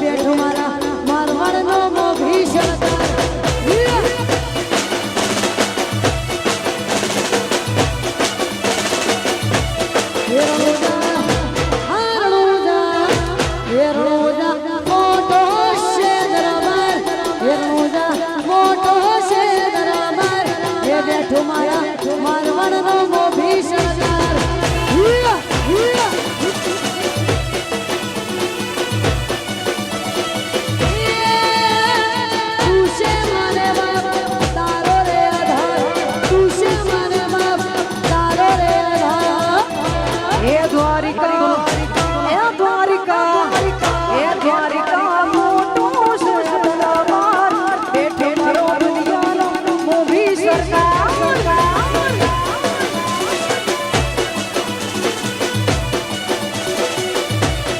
બેઠો મારા મારવાડનો મોભી શરત વેરણો જા વેરણો જા વેરણો